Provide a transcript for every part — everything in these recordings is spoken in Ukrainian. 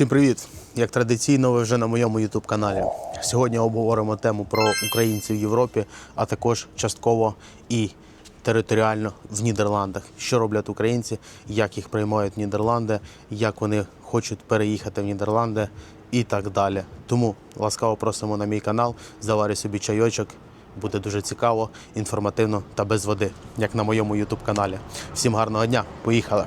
Всім привіт! Як традиційно, ви вже на моєму youtube каналі. Сьогодні обговоримо тему про українців в Європі, а також частково і територіально в Нідерландах. Що роблять українці, як їх приймають Нідерланди, як вони хочуть переїхати в Нідерланди і так далі. Тому ласкаво просимо на мій канал, заварю собі чайочок. Буде дуже цікаво, інформативно та без води, як на моєму youtube каналі. Всім гарного дня, поїхали!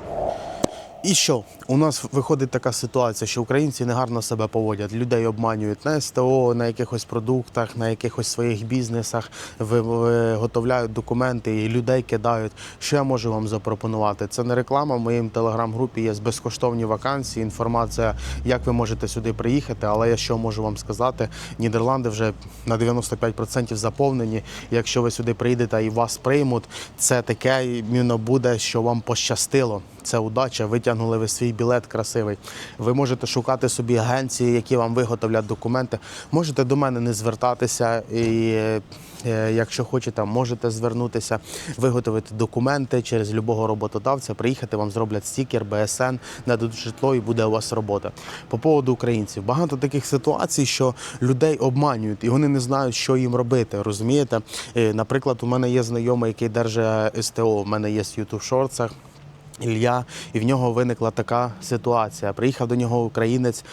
І що? У нас виходить така ситуація, що українці негарно себе поводять. Людей обманюють на СТО, на якихось продуктах, на якихось своїх бізнесах, виготовляють документи і людей кидають. Що я можу вам запропонувати? Це не реклама. В моїм телеграм-групі є безкоштовні вакансії, інформація, як ви можете сюди приїхати. Але я що можу вам сказати? Нідерланди вже на 95% заповнені. Якщо ви сюди приїдете і вас приймуть, це таке іменно буде, що вам пощастило. Це удача, витягнули ви свій білет красивий. Ви можете шукати собі агенції, які вам виготовлять документи. Можете до мене не звертатися, і е, е, якщо хочете, можете звернутися, виготовити документи через любого роботодавця, приїхати, вам зроблять стікер, БСН, нададуть житло і буде у вас робота. По поводу українців, багато таких ситуацій, що людей обманюють і вони не знають, що їм робити. Розумієте? Е, Наприклад, у мене є знайомий, який держить СТО. У мене є YouTube шорцах. Ілля, і в нього виникла така ситуація. Приїхав до нього українець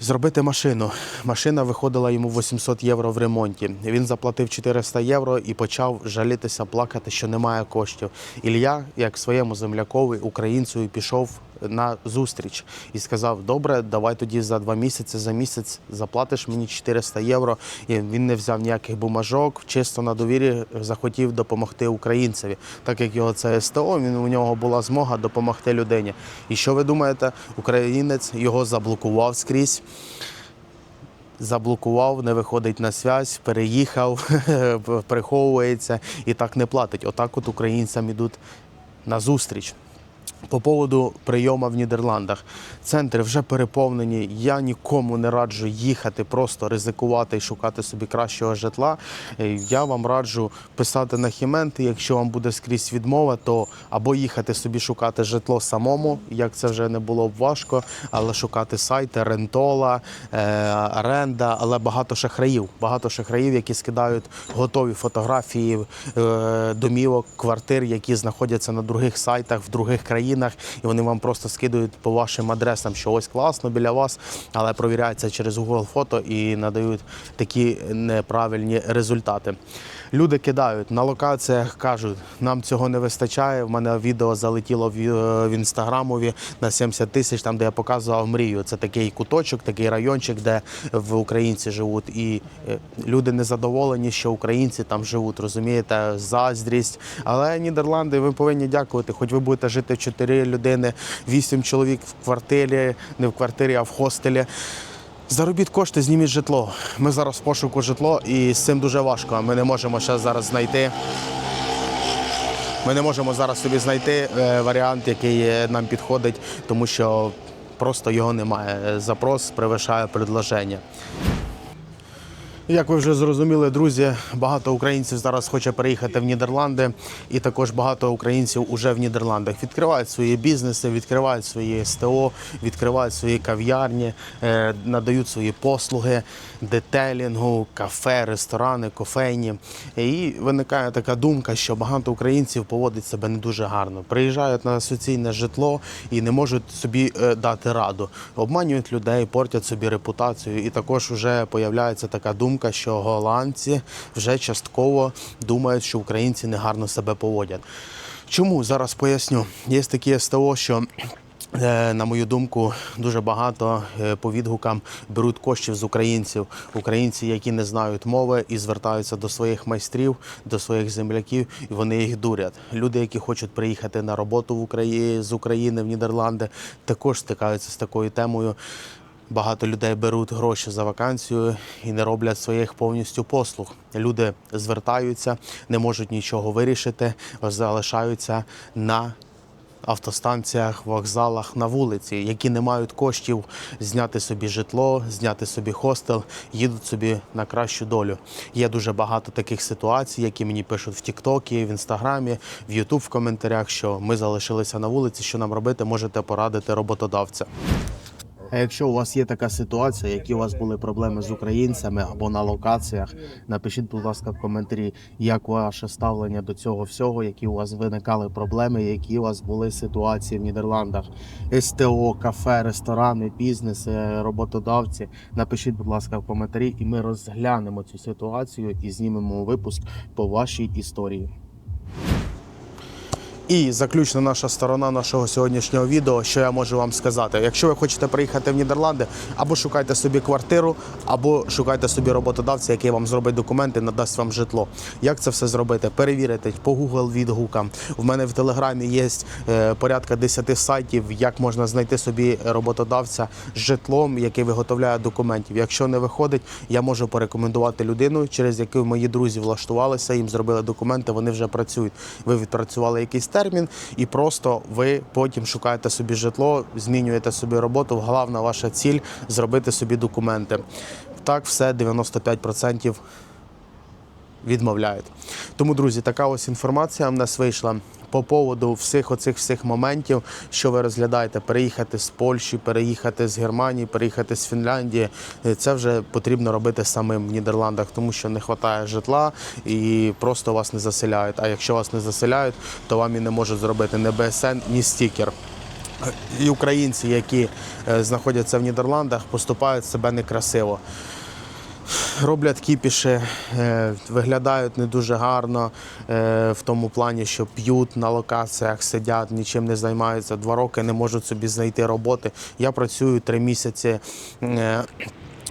зробити машину. Машина виходила йому 800 євро в ремонті. Він заплатив 400 євро і почав жалітися, плакати, що немає коштів. Ілля, як своєму землякові, українцю, пішов на зустріч і сказав: Добре, давай тоді за два місяці, за місяць заплатиш мені 400 євро. І він не взяв ніяких бумажок, чисто на довірі захотів допомогти українцеві. Так як його це СТО, він у нього була змога допомогти людині. І що ви думаєте? Українець його заблокував скрізь. Заблокував, не виходить на связь, переїхав, приховується і так не платить. Отак от українцям ідуть на зустріч. По поводу прийому в Нідерландах. Центри вже переповнені. Я нікому не раджу їхати, просто ризикувати і шукати собі кращого житла. Е, Я вам раджу писати на хіменти. Якщо вам буде скрізь відмова, то або їхати собі шукати житло самому, як це вже не було б важко, але шукати сайти, рентола, е, оренда, але багато шахраїв. Багато шахраїв, які скидають готові фотографії е, домівок, квартир, які знаходяться на других сайтах в других країнах, і вони вам просто скидують по вашим адресам, що ось класно біля вас, але провіряється через Google фото і надають такі неправильні результати. Люди кидають на локаціях, кажуть, нам цього не вистачає. В мене відео залетіло в, в інстаграмові на 70 тисяч, там де я показував мрію. Це такий куточок, такий райончик, де в українці живуть. І е, люди незадоволені, що українці там живуть. Розумієте, заздрість. Але Нідерланди, ви повинні дякувати. Хоч ви будете жити в 4 людини, 8 чоловік в квартирі, не в квартирі, а в хостелі. Заробіть кошти, зніміть житло. Ми зараз в пошуку житло і з цим дуже важко. Ми не можемо ще зараз знайти. Ми не можемо зараз собі знайти е, варіант, який е, нам підходить, тому що просто його немає. Запрос перевищає предложення. Як ви вже зрозуміли, друзі, багато українців зараз хоче переїхати в Нідерланди, і також багато українців уже в Нідерландах відкривають свої бізнеси, відкривають свої СТО, відкривають свої кав'ярні, е, надають свої послуги детелінгу, кафе, ресторани, кофейні. І виникає така думка, що багато українців поводять себе не дуже гарно. Приїжджають на соціальне житло і не можуть собі е, дати раду. Обманюють людей, портять собі репутацію. І також вже появляється така думка, що голландці вже частково думають, що українці негарно себе поводять. Чому зараз поясню? Є такі СТО, що Е, На мою думку, дуже багато е, по відгукам беруть коштів з українців. Українці, які не знають мови і звертаються до своїх майстрів, до своїх земляків, і вони їх дурять. Люди, які хочуть приїхати на роботу в Україні з України в Нідерланди, також стикаються з такою темою. Багато людей беруть гроші за вакансію і не роблять своїх повністю послуг. Люди звертаються, не можуть нічого вирішити, залишаються на автостанціях, вокзалах на вулиці, які не мають коштів зняти собі житло, зняти собі хостел, їдуть собі на кращу долю. Є дуже багато таких ситуацій, які мені пишуть в Тіктокі, в Інстаграмі, в Ютуб в коментарях, що ми залишилися на вулиці. Що нам робити? Можете порадити роботодавця. А якщо у вас є така ситуація, які у вас були проблеми з українцями або на локаціях, напишіть, будь ласка, в коментарі, як ваше ставлення до цього всього, які у вас виникали проблеми, які у вас були ситуації в Нідерландах, СТО, кафе, ресторани, бізнеси, роботодавці. Напишіть, будь ласка, в коментарі, і ми розглянемо цю ситуацію і знімемо випуск по вашій історії. І заключна наша сторона нашого сьогоднішнього відео, що я можу вам сказати. Якщо ви хочете приїхати в Нідерланди, або шукайте собі квартиру, або шукайте собі роботодавця, який вам зробить документи, надасть вам житло. Як це все зробити? Перевірити по Google відгукам. В мене в телеграмі є е, порядка 10 сайтів, як можна знайти собі роботодавця з житлом, який виготовляє документів. Якщо не виходить, я можу порекомендувати людину, через яку мої друзі влаштувалися, їм зробили документи, вони вже працюють. Ви відпрацювали якийсь термін, і просто ви потім шукаєте собі житло, змінюєте собі роботу. Головна ваша ціль зробити собі документи. Так, все 95% відмовляють. Тому, друзі, така ось інформація в нас вийшла по поводу всіх оцих всіх моментів, що ви розглядаєте, переїхати з Польщі, переїхати з Германії, переїхати з Фінляндії. Е, Це вже потрібно робити самим в Нідерландах, тому що не вистачає житла і просто вас не заселяють. А якщо вас не заселяють, то вам і не можуть зробити ні БСН, ні стікер. І українці, які е, знаходяться в Нідерландах, поступають себе некрасиво роблять кіпіші, е, виглядають не дуже гарно е, в тому плані, що п'ють на локаціях, сидять, нічим не займаються. Два роки не можуть собі знайти роботи. Я працюю три місяці.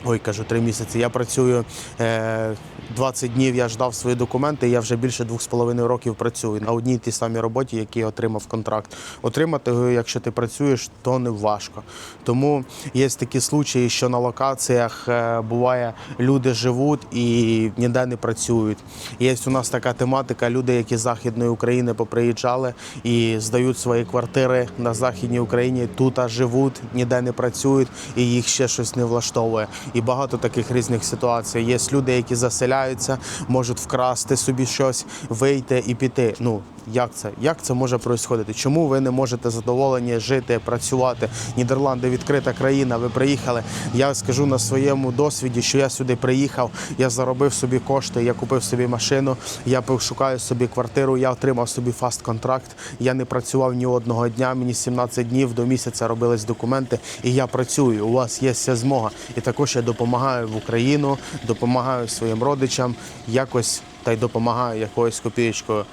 Е, Ой, кажу, три місяці. Я працюю е, 20 днів. Я ждав свої документи. Я вже більше двох з половиною років працюю на одній тій самій роботі, які отримав контракт. Отримати його, якщо ти працюєш, то не важко. Тому є такі случаї, що на локаціях е, буває, люди живуть і ніде не працюють. Є у нас така тематика: люди, які з західної України поприїжджали і здають свої квартири на західній Україні, тут живуть, ніде не працюють, і їх ще щось не влаштовує. І багато таких різних ситуацій. Є люди, які заселяються, можуть вкрасти собі щось, вийти і піти. Ну як це? Як це може происходити? Чому ви не можете задоволені жити, працювати? Нідерланди відкрита країна. Ви приїхали. Я скажу на своєму досвіді, що я сюди приїхав, я заробив собі кошти, я купив собі машину, я шукаю собі квартиру, я отримав собі фаст контракт. Я не працював ні одного дня. Мені 17 днів до місяця робились документи, і я працюю. У вас є вся змога. І також я допомагаю в Україну, допомагаю своїм родичам, якось та й допомагаю якоюсь копієчкою.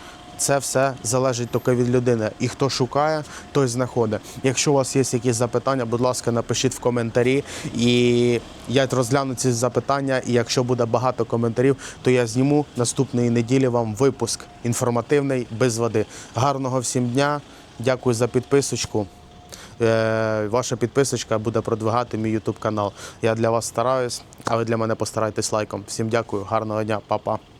Це все залежить тільки від людини. І хто шукає, той знаходить. Якщо у вас є якісь запитання, будь ласка, напишіть в коментарі. І я розгляну ці запитання. І якщо буде багато коментарів, то я зніму наступної неділі вам випуск інформативний без води. Гарного всім дня! Дякую за підписочку. Е, Ваша підписочка буде продвигати мій YouTube канал. Я для вас стараюсь, а ви для мене постарайтесь лайком. Всім дякую, гарного дня, па-па.